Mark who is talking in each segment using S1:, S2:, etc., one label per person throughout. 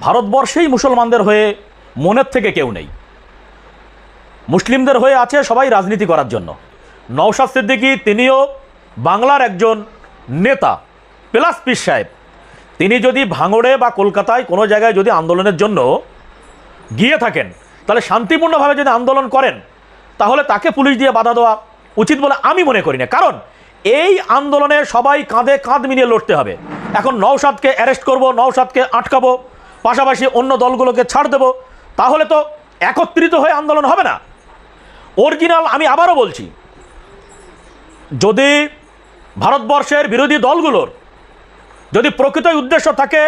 S1: ভারতবর্ষেই মুসলমানদের হয়ে মনের থেকে কেউ নেই। মুসলিমদের হয়ে আছে সবাই রাজনীতি করার জন্য। নওশাদ সিদ্দিকী তিনিও বাংলার একজন নেতা, প্লাস পীর সাহেব। তিনি যদি ভাঙড়ে বা কলকাতায় কোনো জায়গায় যদি আন্দোলনের জন্য গিয়ে থাকেন, তাহলে শান্তিপূর্ণভাবে যদি আন্দোলন করেন, তাহলে তাকে পুলিশ দিয়ে বাধা দেওয়া উচিত বলে আমি মনে করি না। কারণ এই আন্দোলনে সবাই কাঁধে কাঁধ মিলিয়ে লড়তে হবে। এখন নওশাদকে অ্যারেস্ট করব, নওশাদকে আটকাবো পাশাপাশি অন্য দলগুলোকে ছাড় দেব, তাহলে তো একত্রিত হয়ে আন্দোলন হবে না। অরিজিনাল আমি আবারও বলছি, যদি ভারতবর্ষের বিরোধী দলগুলোর যদি প্রকৃত উদ্দেশ্য থাকে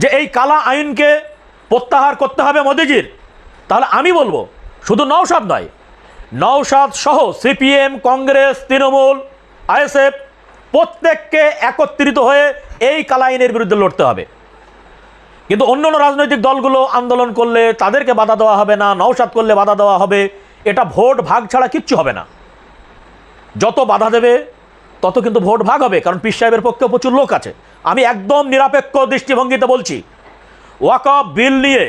S1: যে এই কালা আইনকে প্রত্যাহার করতে হবে মোদিজির, তাহলে আমি বলব, শুধু নওশাদ নয়, নওশাদ সহ সিপিএম, কংগ্রেস, তৃণমূল, আইএসএফ প্রত্যেককে একত্রিত হয়ে এই কালা আইনের বিরুদ্ধে লড়তে হবে। কিন্তু অন্য রাজনৈতিক দলগুলো আন্দোলন করলে তাদেরকে বাধা দেওয়া হবে না, নওশাদ করলে বাধা দেওয়া হবে। এটা ভোট ভাগ ছাড়া কিচ্ছু হবে না। যত বাধা দেবে, তত কিন্তু ভোট ভাগ হবে, কারণ পীর সাহেবের পক্ষে প্রচুর লোক আছে। আমি একদম নিরপেক্ষ দৃষ্টিভঙ্গিতে বলছি, ওয়াকফ বিল নিয়ে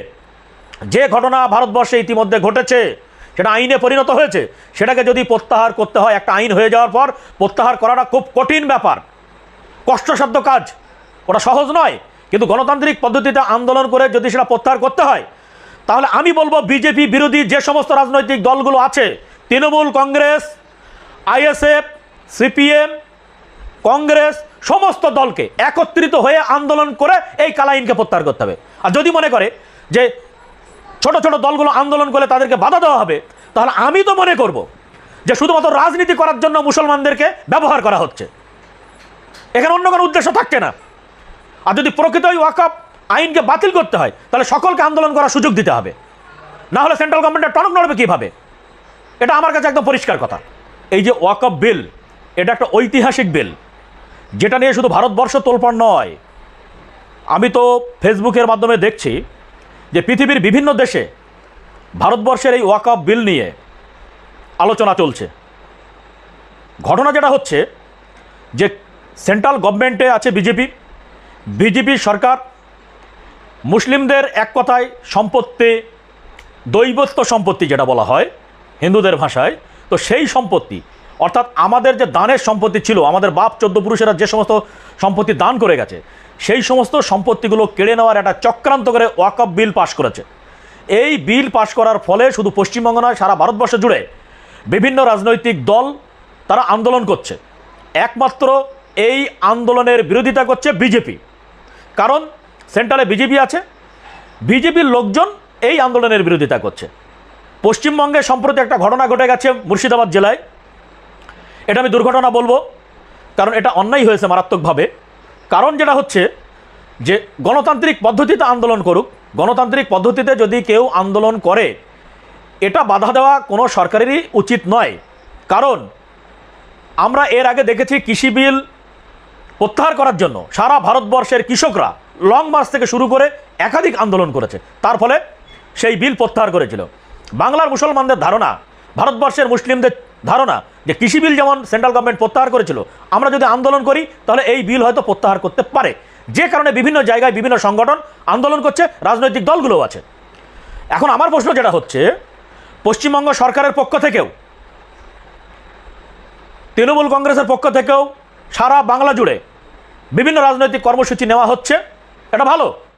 S1: যে ঘটনা ভারতবর্ষে ইতিমধ্যে ঘটেছে, সেটা আইনে পরিণত হয়েছে, সেটাকে যদি প্রত্যাহার করতে হয়, একটা আইন হয়ে যাওয়ার পর প্রত্যাহার করাটা খুব কঠিন ব্যাপার। কষ্টসাধ্য কাজ, ওটা সহজ নয়। কিন্তু গণতান্ত্রিক পদ্ধতিতে আন্দোলন করে যদি সেটা প্রত্যাহার করতে হয়, তাহলে আমি বলব বিজেপি বিরোধী যে সমস্ত রাজনৈতিক দলগুলো আছে, তৃণমূল কংগ্রেস, আইএসএফ, সিপিএম, কংগ্রেস, সমস্ত দলকে একত্রিত হয়ে আন্দোলন করে এই কালাইনকে প্রত্যাহার করতে হবে। আর যদি মনে করে যে ছোট ছোট দলগুলো আন্দোলন করলে তাদেরকে বাধা দেওয়া হবে, তাহলে আমি তো মনে করব যে শুধুমাত্র রাজনীতি করার জন্য মুসলমানদেরকে ব্যবহার করা হচ্ছে। এখানে অন্য কোনো উদ্দেশ্য থাকছে না। আর যদি প্রকৃতই ওয়াকআপ আইনকে বাতিল করতে হয়, তাহলে সকলকে আন্দোলন করার সুযোগ দিতে হবে। না হলে সেন্ট্রাল গভর্নমেন্টের টনক নড়বে কীভাবে? এটা আমার কাছে একদম পরিষ্কার কথা। এই যে ওয়াকআপ বিল, এটা একটা ঐতিহাসিক বিল। যেটা নিয়ে শুধু ভারতবর্ষ তোলপাড় নয়, আমি তো ফেসবুকের মাধ্যমে দেখছি যে পৃথিবীর বিভিন্ন দেশে ভারতবর্ষের এই ওয়াকআপ বিল নিয়ে আলোচনা চলছে। ঘটনা যেটা হচ্ছে যে সেন্ট্রাল গভর্নমেন্টে আছে বিজেপি বিজেপি সরকার মুসলিমদের এক কথায় সম্পত্তি, দৈবত্ব সম্পত্তি যেটা বলা হয়, হিন্দুদের ভাষায়, তো সেই সম্পত্তি, অর্থাৎ আমাদের যে দানের সম্পত্তি ছিল, আমাদের বাপ চোদ্দ পুরুষেরা যে সমস্ত সম্পত্তি দান করে গেছে, সেই সমস্ত সম্পত্তিগুলো কেড়ে নেওয়ার একটা চক্রান্ত করে ওয়াকফ বিল পাশ করেছে। এই বিল পাশ করার ফলে শুধু পশ্চিমবঙ্গ নয়, সারা ভারতবর্ষ জুড়ে বিভিন্ন রাজনৈতিক দল তারা আন্দোলন করছে। একমাত্র এই আন্দোলনের বিরোধিতা করছে বিজেপি। কারণ সেন্ট্রালে বিজেপি আছে, বিজেপির লোকজন এই আন্দোলনের বিরোধিতা করছে। পশ্চিমবঙ্গে সম্প্রতি একটা ঘটনা ঘটে গেছে মুর্শিদাবাদ জেলায়। এটা আমি দুর্ঘটনা বলব, কারণ এটা অন্যায় হয়েছে মারাত্মকভাবে। কারণ যেটা হচ্ছে যে গণতান্ত্রিক পদ্ধতিতে আন্দোলন করুক, গণতান্ত্রিক পদ্ধতিতে যদি কেউ আন্দোলন করে, এটা বাধা দেওয়া কোনো সরকারেরই উচিত নয়। কারণ আমরা এর আগে দেখেছি কৃষি বিল প্রত্যাহার করার জন্য সারা ভারতবর্ষের কৃষকরা লং মার্চ থেকে শুরু করে একাধিক আন্দোলন করেছে। তার ফলে সেই বিল প্রত্যাহার করেছিল। বাংলার মুসলমানদের ধারণা, ভারতবর্ষের মুসলিমদের ধারণা যে কৃষি বিল যেমন সেন্ট্রাল গভর্নমেন্ট প্রত্যাহার করেছিল, আমরা যদি আন্দোলন করি, তাহলে এই বিল হয়তো প্রত্যাহার করতে পারে। যে কারণে বিভিন্ন জায়গায় বিভিন্ন সংগঠন আন্দোলন করছে, রাজনৈতিক দলগুলোও আছে। এখন আমার প্রশ্ন যেটা হচ্ছে, পশ্চিমবঙ্গ সরকারের পক্ষ থেকেও, তৃণমূল কংগ্রেসের পক্ষ থেকেও সারা বাংলা জুড়ে বিভিন্ন রাজনৈতিক কর্মসূচি নেওয়া হচ্ছে। এটা ভালো।